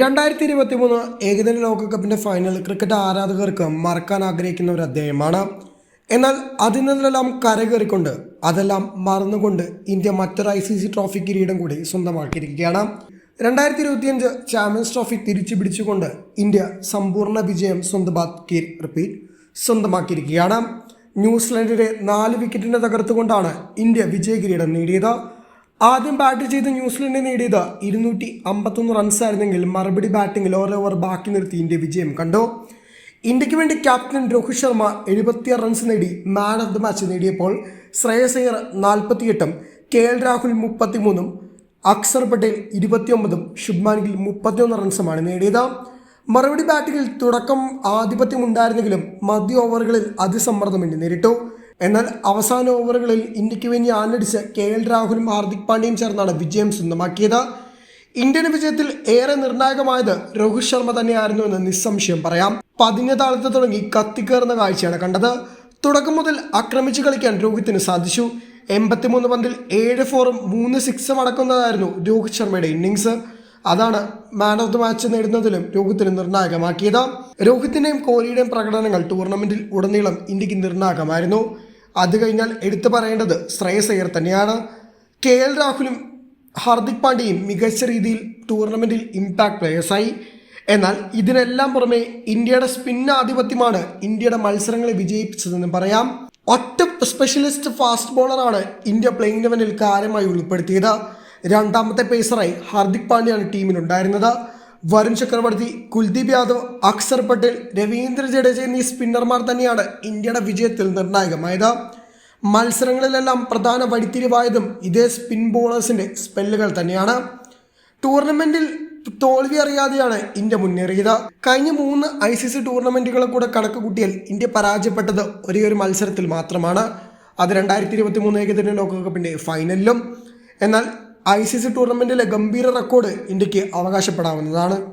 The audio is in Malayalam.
രണ്ടായിരത്തി ഇരുപത്തി മൂന്ന് ഏകദിന ലോകകപ്പിന്റെ ഫൈനൽ ക്രിക്കറ്റ് ആരാധകർക്ക് മറക്കാൻ ആഗ്രഹിക്കുന്ന ഒരു അധ്യായമാണ് എന്നാൽ അതിൽ നിന്നെല്ലാം കരകയറിക്കൊണ്ട് അതെല്ലാം മറന്നുകൊണ്ട് ഇന്ത്യ മറ്റൊരു ഐ സി സി ട്രോഫി കിരീടം കൂടി സ്വന്തമാക്കിയിരിക്കുകയാണ്. രണ്ടായിരത്തി ഇരുപത്തിയഞ്ച് ചാമ്പ്യൻസ് ട്രോഫി തിരിച്ചു പിടിച്ചുകൊണ്ട് ഇന്ത്യ സമ്പൂർണ വിജയം സ്വന്തമാക്കി റിപ്പീറ്റ് സ്വന്തമാക്കിയിരിക്കുകയാണ്. ന്യൂസിലൻഡിനെ നാല് വിക്കറ്റിനെ തകർത്തുകൊണ്ടാണ് ഇന്ത്യ വിജയ കിരീടം നേടിയത്. ആദ്യം ബാറ്റ് ചെയ്ത് ന്യൂസിലൻഡ് നേടിയത് ഇരുന്നൂറ്റി അമ്പത്തൊന്ന് റൺസ് ആയിരുന്നെങ്കിൽ മറുപടി ബാറ്റിംഗിൽ ഓരോ ഓവർ ബാക്കി നിർത്തി ഇന്ത്യ വിജയം കണ്ടു. ഇന്ത്യയ്ക്ക് വേണ്ടി ക്യാപ്റ്റൻ രോഹിത് ശർമ്മ എഴുപത്തിയാറ് റൺസ് നേടി മാൻ ഓഫ് ദി മാച്ച് നേടിയപ്പോൾ ശ്രേയസ് അയ്യർ നാൽപ്പത്തിയെട്ടും കെ എൽ രാഹുൽ മുപ്പത്തിമൂന്നും അക്സർ പട്ടേൽ ഇരുപത്തിയൊമ്പതും ശുഭ്മാൻ ഗിൽ മുപ്പത്തിയൊന്ന് റൺസുമാണ് നേടിയത്. മറുപടി ബാറ്റിംഗിൽ തുടക്കം ആധിപത്യമുണ്ടായിരുന്നെങ്കിലും മധ്യ ഓവറുകളിൽ അതിസമ്മർദ്ദം ഇന്ത്യ നേരിട്ടു. എന്നാൽ അവസാന ഓവറുകളിൽ ഇന്ത്യയ്ക്ക് വേണ്ടി ആഞ്ഞടിച്ച് കെ എൽ രാഹുലും ഹാർദിക് പാണ്ഡ്യയും ചേർന്നാണ് വിജയം സ്വന്തമാക്കിയത്. ഇന്ത്യൻ വിജയത്തിൽ ഏറെ നിർണായകമായത് രോഹിത് ശർമ്മ തന്നെയായിരുന്നു എന്ന് നിസ്സംശയം പറയാം. പതിഞ്ഞ താളത്ത് തുടങ്ങി കത്തിക്കേറുന്ന കാഴ്ചയാണ് കണ്ടത്. തുടക്കം മുതൽ ആക്രമിച്ച് കളിക്കാൻ രോഹിത്തിന് സാധിച്ചു. എൺപത്തിമൂന്ന് പന്തിൽ ഏഴ് ഫോറും മൂന്ന് സിക്സും അടക്കുന്നതായിരുന്നു രോഹിത് ശർമ്മയുടെ ഇന്നിങ്സ് അതാണ് മാൻ ഓഫ് ദി മാച്ച് നേടുന്നതിലും രോഹിത്തിന് നിർണായകമാക്കിയത്. രോഹിത്തിന്റെയും കോഹ്ലിയുടെയും പ്രകടനങ്ങൾ ടൂർണമെന്റിൽ ഉടനീളം ഇന്ത്യയ്ക്ക് നിർണായകമായിരുന്നു. അത് കഴിഞ്ഞാൽ എടുത്തു പറയേണ്ടത് ശ്രേയസ് അയ്യർ തന്നെയാണ്. കെ എൽ രാഹുലും ഹാർദിക് പാണ്ഡ്യയും മികച്ച രീതിയിൽ ടൂർണമെന്റിൽ ഇമ്പാക്ട് പ്ലേയേഴ്സായി എന്നാൽ ഇതിനെല്ലാം പുറമെ ഇന്ത്യയുടെ സ്പിൻ ആധിപത്യമാണ് ഇന്ത്യയുടെ മത്സരങ്ങളെ വിജയിപ്പിച്ചതെന്ന് പറയാം. ഒറ്റ സ്പെഷ്യലിസ്റ്റ് ഫാസ്റ്റ് ബോളറാണ് ഇന്ത്യ പ്ലേയിങ് ലെവനിൽ കാര്യമായി ഉൾപ്പെടുത്തിയത്. രണ്ടാമത്തെ പേസറായി ഹാർദിക് പാണ്ഡ്യയാണ് ടീമിലുണ്ടായിരുന്നത്. വരുൺ ചക്രവർത്തി കുൽദീപ് യാദവ് അക്സർ പട്ടേൽ രവീന്ദ്ര ജഡേജ എന്നീ സ്പിന്നർമാർ തന്നെയാണ് ഇന്ത്യയുടെ വിജയത്തിൽ നിർണായകമായത്. മത്സരങ്ങളിലെല്ലാം പ്രധാന വഴിത്തിരിവായതും ഇതേ സ്പിൻ ബോളേഴ്സിന്റെ സ്പെല്ലുകൾ തന്നെയാണ്. ടൂർണമെന്റിൽ തോൽവി അറിയാതെയാണ് ഇന്ത്യ മുന്നേറിയത്. കഴിഞ്ഞ മൂന്ന് ഐ സി സി ടൂർണമെന്റുകളെ കൂടെ കണക്ക് കൂട്ടിയാൽ ഇന്ത്യ പരാജയപ്പെട്ടത് ഒരേ ഒരു മത്സരത്തിൽ മാത്രമാണ്. അത് രണ്ടായിരത്തി ഇരുപത്തി മൂന്ന് ഏകദിന ലോകകപ്പിന്റെ ഫൈനലിലും എന്നാൽ ഐ സി സി ടൂർണമെന്റിലെ ഗംഭീര റെക്കോർഡ് ഇന്ത്യയ്ക്ക് അവകാശപ്പെടാവുന്നതാണ്.